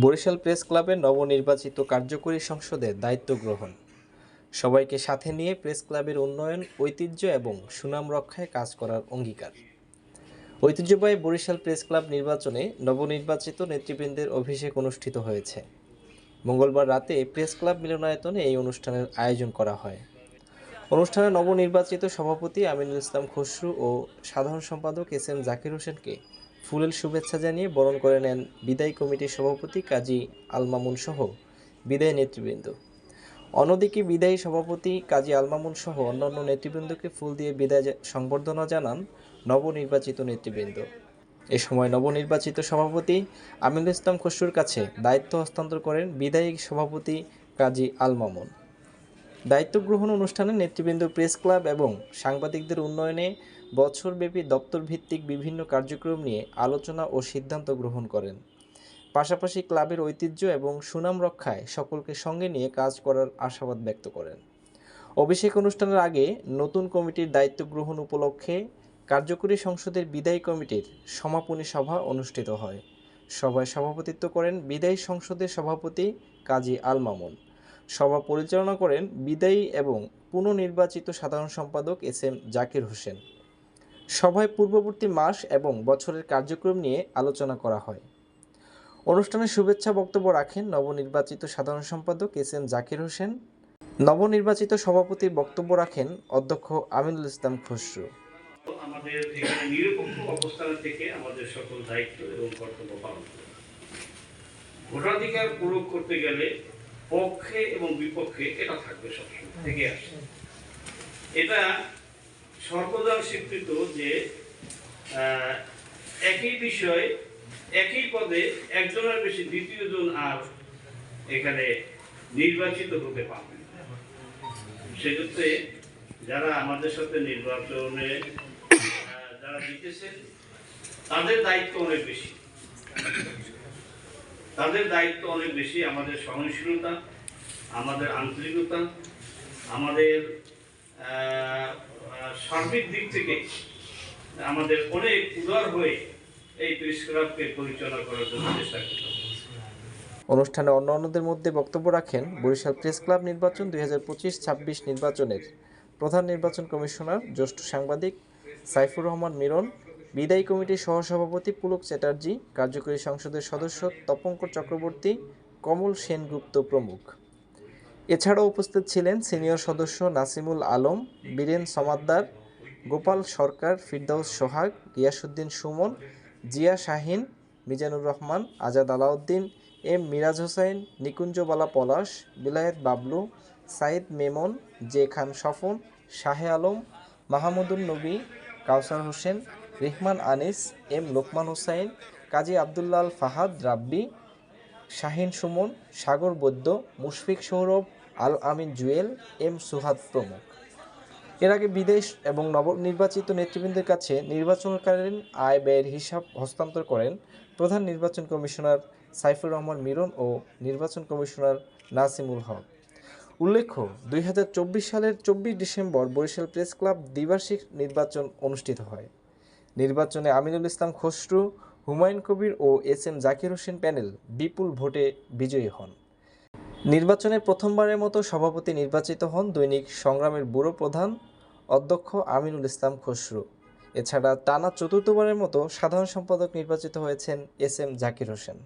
Barishal press ক্লাবের নবনির্বাচিত কার্যকরী সংসদের দায়িত্ব গ্রহণ। সবাইকে সাথে নিয়ে প্রেস ক্লাবের উন্নয়ন, ঐতিহ্য এবং সুনাম রক্ষায় কাজ করার অঙ্গীকার। ঐতিহ্যবাহী বরিশাল প্রেস ক্লাব নির্বাচনে নবনির্বাচিত নেতৃবৃন্দের অভিষেক অনুষ্ঠিত হয়েছে। মঙ্গলবার রাতে প্রেস ক্লাব মিলনায়তনে এই অনুষ্ঠানের আয়োজন করা হয়। অনুষ্ঠানে নবনির্বাচিত সভাপতি আমিনুল ইসলাম খসরু ও সাধারণ সম্পাদক এস এম জাকির হোসেনকে ফুলেল শুভেচ্ছা জানিয়ে বরণ করে নেন বিদায়ী কমিটির সভাপতি কাজী আল মামুন সহ বিদায়ী নেতৃবৃন্দ। অন্যদিকে বিদায়ী সভাপতি কাজী আল মামুন সহ অন্যান্য নেতৃবৃন্দকে ফুল দিয়ে বিদায় সংবর্ধনা জানান নবনির্বাচিত নেতৃবৃন্দ। এ সময় নবনির্বাচিত সভাপতি আমিনুল ইসলাম খসরুর কাছে দায়িত্ব হস্তান্তর করেন বিদায়ী সভাপতি কাজী আল মামুন দায়িত্ব গ্রহণ অনুষ্ঠানে নেতৃবৃন্দ প্রেস ক্লাব এবং সাংবাদিকদের উন্নয়নে বছরব্যাপী দপ্তর ভিত্তিক বিভিন্ন কার্যক্রম নিয়ে আলোচনা ও সিদ্ধান্ত গ্রহণ করেন। পাশাপাশি ক্লাবের ঐতিহ্য এবং সুনাম রক্ষায় সকলকে সঙ্গে নিয়ে কাজ করার আশাবাদ ব্যক্ত করেন। অভিষেক অনুষ্ঠানের আগে নতুন কমিটির দায়িত্ব গ্রহণ উপলক্ষে কার্যকরী সংসদের বিদায়ী কমিটির সমাপনী সভা অনুষ্ঠিত হয়। সভায় সভাপতিত্ব করেন বিদায়ী সংসদের সভাপতি কাজী আল মামুন। সভা পরিচালনা করেন বিদায়ী এবং পুনর্নির্বাচিত সাধারণ সম্পাদক এস এম জাকির হোসেন। সভায় পূর্ববর্তী মাস এবং বছরের কার্যক্রম নিয়ে আলোচনা করা হয়। অনুষ্ঠানে শুভেচ্ছা বক্তব্য রাখেন নবনির্বাচিত সাধারণ সম্পাদক এস এম জাকির হোসেন। নবনির্বাচিত সভাপতির বক্তব্য রাখেন অধ্যক্ষ আমিনুল ইসলাম খসরু। ভোটাধিকার প্রয়োগ করতে গেলে পক্ষে এবং বিপক্ষে এটা থাকবে সবসময় থেকে আসে এটা সর্বদা স্বীকৃত যে একই বিষয় একই পদে একজনের বেশি দ্বিতীয় জন আর এখানে নির্বাচিত হতে পারবে সেক্ষেত্রে যারা আমাদের সাথে নির্বাচনে যারা জিতেছেন তাদের দায়িত্ব অনেক বেশি। তাদের দায়িত্ব অনেক বেশি, আমাদের সহনশীলতা, আমাদের আন্তরিকতা, আমাদের সার্বিক দিক থেকে আমাদের অনেক উদার হয়ে এই প্রেস ক্লাবকে পরিচালনা করার জন্য চেষ্টা করতে। অনুষ্ঠানে অন্যান্যদের মধ্যে বক্তব্য রাখেন বরিশাল প্রেস ক্লাব নির্বাচন দুই হাজার পঁচিশ ছাব্বিশ নির্বাচনের প্রধান নির্বাচন কমিশনার, জ্যেষ্ঠ সাংবাদিক সাইফুর রহমান মিরন বিদায়ী কমিটির সহসভাপতি পুলক চ্যাটার্জি, কার্যকরী সংসদের সদস্য তপঙ্কর চক্রবর্তী, কমল সেনগুপ্ত প্রমুখ। এছাড়াও উপস্থিত ছিলেন সিনিয়র সদস্য Nasimul Alam, Biren Samaddar, Gopal Sarkar, Firdaus Sohag Giasuddin Suman, Zia Shahin, Mizanur Rahman, Azad Alauddin, M Miraj Hossain Nikunjabala Palash, Bilayet Bablu, Sayeed Memon, J Khan Shafon, Shahe Alam Mahmudul Nabi, Kawsar Hossain Rihman Anis, M Lokman Hossain, Kazi Abdullal Fahad Rabbi, Shahin Suman, Sagar Baidya, Mushfiq Sourav, Al Amin Jewel, M Suhad প্রমুখ। এর আগে বিদেশ এবং নবনির্বাচিত নেতৃবৃন্দের কাছে নির্বাচনকালীন আয় ব্যয়ের হিসাব হস্তান্তর করেন প্রধান নির্বাচন কমিশনার সাইফুর রহমান মিরন ও নির্বাচন কমিশনার নাসিমুল হক। উল্লেখ্য, দুই হাজার চব্বিশ সালের চব্বিশ ডিসেম্বর বরিশাল প্রেস ক্লাব দ্বিবার্ষিক নির্বাচন অনুষ্ঠিত হয়। নির্বাচনে আমিনুল ইসলাম খসরু, হুমায়ুন কবির ও S M Zakir Hossain panel বিপুল ভোটে বিজয়ী হন। নির্বাচনে প্রথমবারের মতো সভাপতি নির্বাচিত হন দৈনিক সংগ্রামের ব্যুরো প্রধান অধ্যক্ষ আমিনুল ইসলাম খসরু। এছাড়া টানা চতুর্থবারের মতো সাধারণ সম্পাদক নির্বাচিত হয়েছেন এস এম জাকির হোসেন।